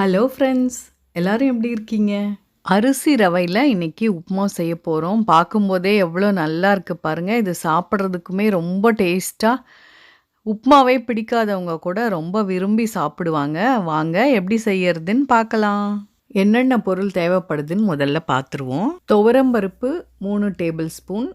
Hello friends எல்லாரும் எப்படி இருக்கீங்க? அரிசி ரவையில் இன்னைக்கு உப்புமா செய்ய போகிறோம் பார்க்கும்போதே எவ்வளோ நல்லா இருக்கு பாருங்க. இது சாப்பிட்றதுக்குமே ரொம்ப டேஸ்ட்டாக உப்புமாவே பிடிக்காதவங்க கூட ரொம்ப விரும்பி சாப்பிடுவாங்க. வாங்க எப்படி செய்யறதுன்னு பார்க்கலாம். என்னென்ன பொருள் தேவைப்படுதுன்னு முதல்ல பார்த்துருவோம். துவரம்பருப்பு மூணு டேபிள் ஸ்பூன்.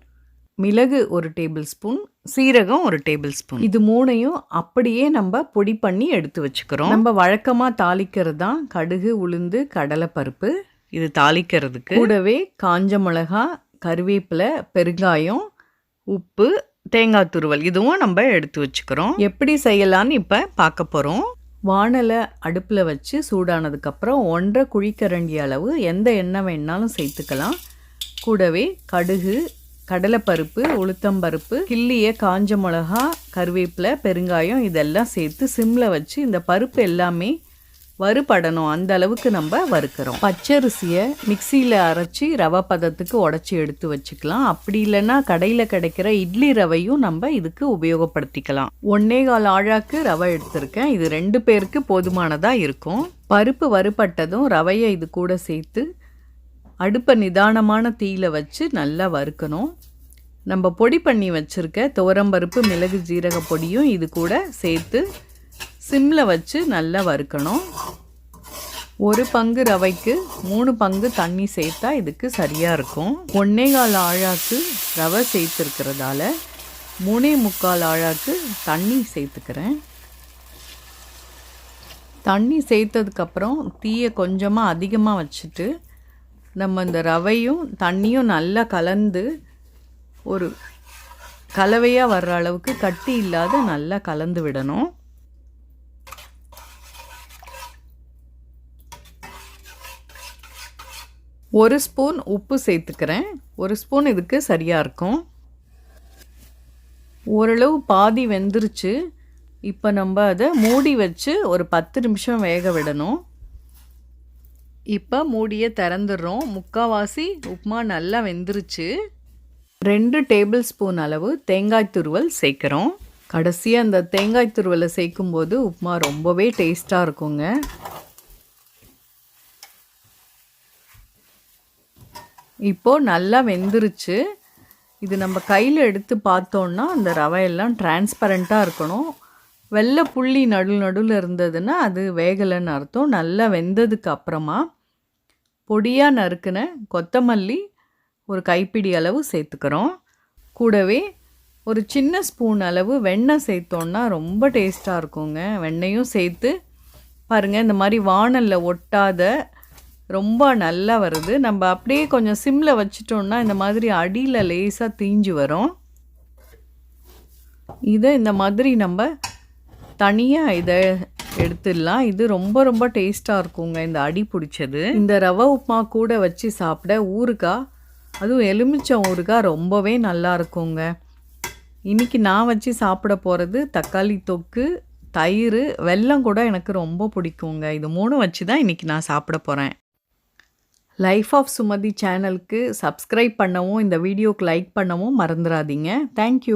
மிளகு ஒரு டேபிள் ஸ்பூன். சீரகம் ஒரு டேபிள் ஸ்பூன். இது மூணையும் அப்படியே நம்ம பொடி பண்ணி எடுத்து வச்சுக்கிறோம். நம்ம வழக்கமாக தாளிக்கிறது தான் கடுகு உளுந்து கடலைப்பருப்பு. இது தாளிக்கிறதுக்கு. கூடவே காஞ்ச மிளகா கருவேப்பிலை பெருங்காயம் உப்பு தேங்காய் துருவல் இதுவும் நம்ம எடுத்து வச்சுக்கிறோம். எப்படி செய்யலான்னு இப்போ பார்க்க போகிறோம் வானலை அடுப்பில் வச்சு சூடானதுக்கப்புறம் ஒன்றரை குழிக்கரண்டி அளவு எந்த எண்ணெய் வேணாலும் சேர்த்துக்கலாம். கூடவே கடுகு கடலைப்பருப்பு உளுத்தம்பருப்பு கிள்ளிய காஞ்ச மிளகா கருவேப்பிலை பெருங்காயம் இதெல்லாம் சேர்த்து சிம்மில் வச்சு இந்த பருப்பு எல்லாமே வறுபடணும். அந்த அளவுக்கு நம்ம வறுக்கிறோம். பச்சரிசியை மிக்சியில் அரைச்சி ரவை பதத்துக்கு உடச்சி எடுத்து வச்சுக்கலாம். அப்படி இல்லைன்னா கடையில் கிடைக்கிற இட்லி ரவையும் நம்ம இதுக்கு உபயோகப்படுத்திக்கலாம். ஒன்னே கால் ஆழாக்கு ரவை எடுத்திருக்கேன். இது ரெண்டு பேருக்கு போதுமானதாக இருக்கும். பருப்பு வறுபட்டதும் ரவையை இது கூட சேர்த்து அடுப்பை நிதானமான தீயில் வச்சு நல்லா வறுக்கணும். நம்ம பொடி பண்ணி வச்சுருக்க துவரம்பருப்பு மிளகு ஜீரக பொடியும் இது கூட சேர்த்து சிம்மில் வச்சு நல்லா வறுக்கணும். ஒரு பங்கு ரவைக்கு மூணு பங்கு தண்ணி சேர்த்தா இதுக்கு சரியாக இருக்கும். ஒன்னே கால் ஆழாக்கு ரவை சேர்த்துருக்கிறதால மூணே முக்கால் ஆழாக்கு தண்ணி சேர்த்துக்கிறேன். தண்ணி சேர்த்ததுக்கப்புறம் தீயை கொஞ்சமாக அதிகமாக வச்சுட்டு நம்ம இந்த ரவையும் தண்ணியும் நல்லா கலந்து ஒரு கலவையாக வர்ற அளவுக்கு கட்டி இல்லாத நல்லா கலந்து விடணும். ஒரு ஸ்பூன் உப்பு சேர்த்துக்கிறேன். ஒரு ஸ்பூன் இதுக்கு சரியாக இருக்கும். ஓரளவு பாதி வெந்துருச்சு. இப்போ நம்ம அதை மூடி வச்சு ஒரு பத்து நிமிஷம் வேக விடணும். இப்போ மூடியை திறந்துடுறோம். முக்கால்வாசி உப்புமா நல்லா வெந்துருச்சு. ரெண்டு டேபிள் ஸ்பூன் அளவு தேங்காய் துருவல் சேர்க்குறோம். கடைசியாக அந்த தேங்காய் துருவலை சேர்க்கும்போது உப்புமா ரொம்பவே டேஸ்ட்டாக இருக்குங்க. இப்போது நல்லா வெந்துருச்சு. இது நம்ம கையில் எடுத்து பார்த்தோன்னா அந்த ரவையெல்லாம் டிரான்ஸ்பரண்ட்டாக இருக்கணும். வெள்ளை புள்ளி நடு நடுவில் இருந்ததுன்னா அது வேகலைன்னு அர்த்தம். நல்லா வெந்ததுக்கு அப்புறமா பொடியாக நறுக்கின கொத்தமல்லி ஒரு கைப்பிடி அளவு சேர்த்துக்கிறோம். கூடவே ஒரு சின்ன ஸ்பூன் அளவு வெண்ணெய் சேர்த்தோன்னா ரொம்ப டேஸ்ட்டாக இருக்குங்க. வெண்ணையும் சேர்த்து பாருங்கள் இந்த மாதிரி வானலில் ஒட்டாத ரொம்ப நல்லா வருது. நம்ம அப்படியே கொஞ்சம் சிம்மில் வச்சிட்டோம்னா இந்த மாதிரி அடியில் லேசாக தீஞ்சு வரும். இதை இந்த மாதிரி நம்ம தனியாக இதை எடுத்துடலாம். இது ரொம்ப ரொம்ப டேஸ்ட்டாக இருக்குங்க. இந்த அடி பிடிச்சது. இந்த ரவை உப்புமா கூட வச்சு சாப்பிட ஊறுகாய் அதுவும் எலுமிச்சம் ஊறுகாய் ரொம்பவே நல்லா இருக்குங்க. இன்றைக்கி நான் வச்சு சாப்பிட போகிறது தக்காளி தொக்கு தயிர் வெல்லம் கூட எனக்கு ரொம்ப பிடிக்குங்க. இது மூணும் வச்சு தான் இன்றைக்கி நான் சாப்பிட போகிறேன் லைஃப் ஆஃப் சுமதி சேனலுக்கு சப்ஸ்கிரைப் பண்ணவும் இந்த வீடியோக்கு லைக் பண்ணவும் மறந்துடாதீங்க. தேங்க்யூ